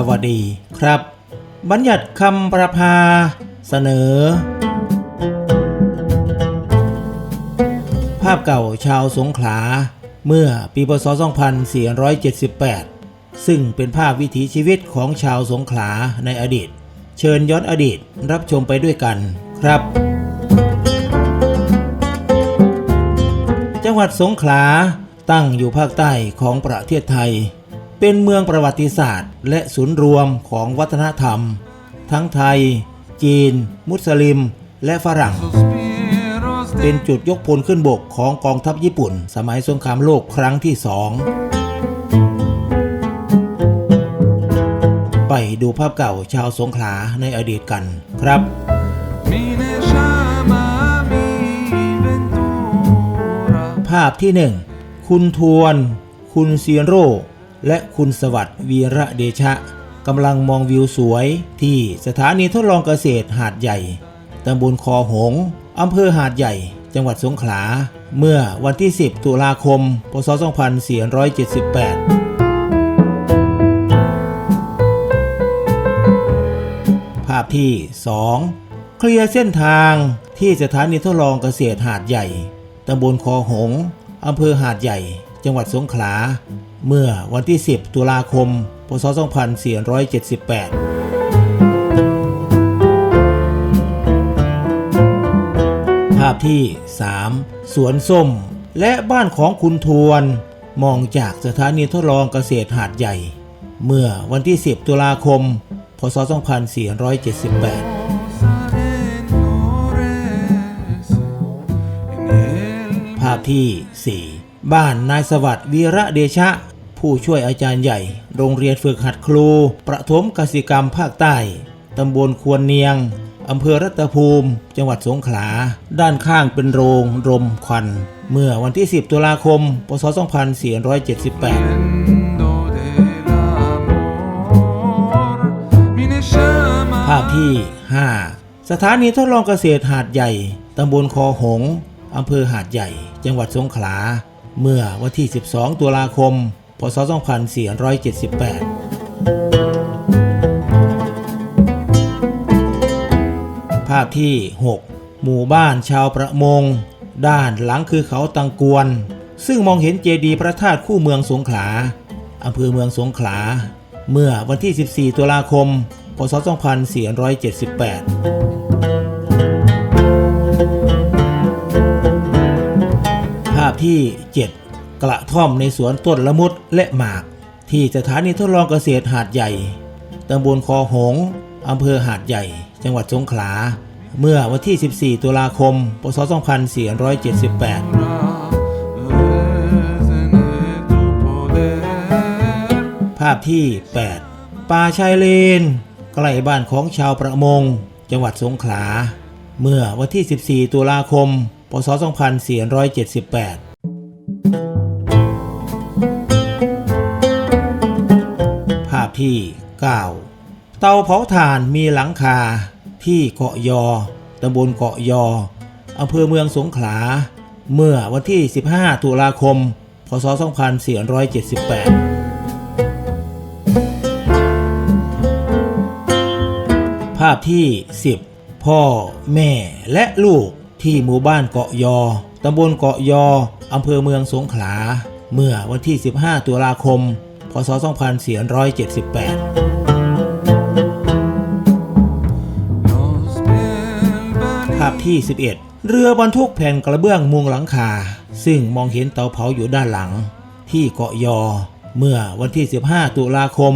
สวัสดีครับ บัญญัติคำประพาเสนอ ภาพเก่าชาวสงขลา เมื่อปีพศ 2478 ซึ่งเป็นภาพวิถีชีวิตของชาวสงขลาในอดีต เชิญย้อนอดีตรับชมไปด้วยกันครับ จังหวัดสงขลาตั้งอยู่ภาคใต้ของประเทศไทย เป็นเมืองประวัติศาสตร์ และศูนย์รวมของวัฒนธรรม ทั้งไทย จีน มุสลิม และฝรั่ง เป็นจุดยกพลขึ้นบกของกองทัพญี่ปุ่น สมัยสงครามโลกครั้งที่สองไปดูภาพเก่าชาวสงขลาในอดีตกันครับภาพที่หนึ่งคุณทวน คุณเซียนโร และคุณสวัสดิ์วีระเดชะกำลังมองวิวสวยที่สถานีทดลองเกษตรหาดใหญ่ตำบลคอหงอำเภอหาดใหญ่ จังหวัดสงขลา เมื่อวันที่ 10 ตุลาคม พศ 2478ภาพที่ 2 เคลียร์เส้นทางที่สถานีทดลองเกษตรหาดใหญ่ ตำบลคอหง อำเภอหาดใหญ่ จังหวัดสงขลา เมื่อวันที่ 10 ตุลาคม พศ 2478ภาพที่ 3 สวนส้ม และบ้านของคุณทวน มองจากสถานีทดลองเกษตรหาดใหญ่ เมื่อวันที่ 10 ตุลาคม พศ 2478 ภาพที่ 4 บ้านนายสวัสดิ์วีระเดชะ ผู้ช่วยอาจารย์ใหญ่ โรงเรียนฝึกหัดครู ประถมกสิกรรมภาคใต้ ตำบลควรเนียง อำเภอรัตภูมิ จังหวัดสงขลา ด้านข้างเป็นโรงรมควัน เมื่อวันที่ 10 ตุลาคม พศ 2478ภาพที่ 5 สถานีทดลองเกษตรหาดใหญ่ ตำบลคอหง อำเภอหาดใหญ่ จังหวัดสงขลา เมื่อวันที่ 12 ตุลาคม พศ 2478 ภาพที่ 6 หมู่บ้านชาวประมง ด้านหลังคือเขาตังกวน ซึ่งมองเห็นเจดีย์พระธาตุคู่เมืองสงขลาอำเภอเมืองสงขลา เมื่อวันที่ 14 ตุลาคม พศ 2478 ที่ 7 กระท่อมในสวนต้นละมุดและหมาก ที่สถานีทดลองเกษตรหาดใหญ่ตำบลคอหงอำเภอหาดใหญ่ จังหวัดสงขลา เมื่อวันที่ 14 ตุลาคม พศ 2478 ภาพที่ 8 ป่าชายเลน ใกล้บ้านของชาวประมง จังหวัดสงขลา เมื่อวันที่ 14 ตุลาคม พศ 2478 ที่ 9 เตาเผาถ่านมีหลังคา ที่เกาะยอตำบลเกาะยออำเภอเมืองสงขลา เมื่อวันที่ 15 ตุลาคม พศ 2478ภาพที่ 10 พ่อแม่และลูกที่หมู่บ้านเกาะยอ ตำบลเกาะยอ อำเภอเมืองสงขลา เมื่อวันที่ 15 ตุลาคม ศ 2478 ภาพที่ 11 เรือบรรทุกแผ่นกระเบื้องมุงหลังคา ซึ่งมองเห็นเตาเผาอยู่ด้านหลัง ที่เกาะยอ เมื่อวันที่ 15 ตุลาคม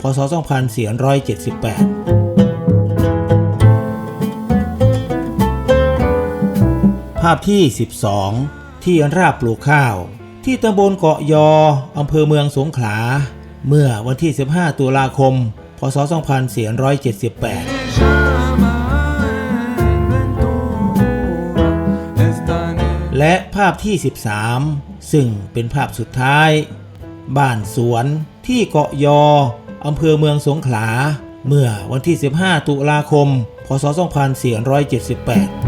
พศ 2478ภาพที่ 12 ที่ราบปลูกข้าว ที่ตำบลเกาะยออำเภอเมืองสงขลา เมื่อวันที่ 15 ตุลาคม พศ 2478 และภาพที่ 13 ซึ่งเป็นภาพสุดท้าย บ้านสวนที่เกาะยออำเภอเมืองสงขลา เมื่อวันที่ 15 ตุลาคม พศ 2478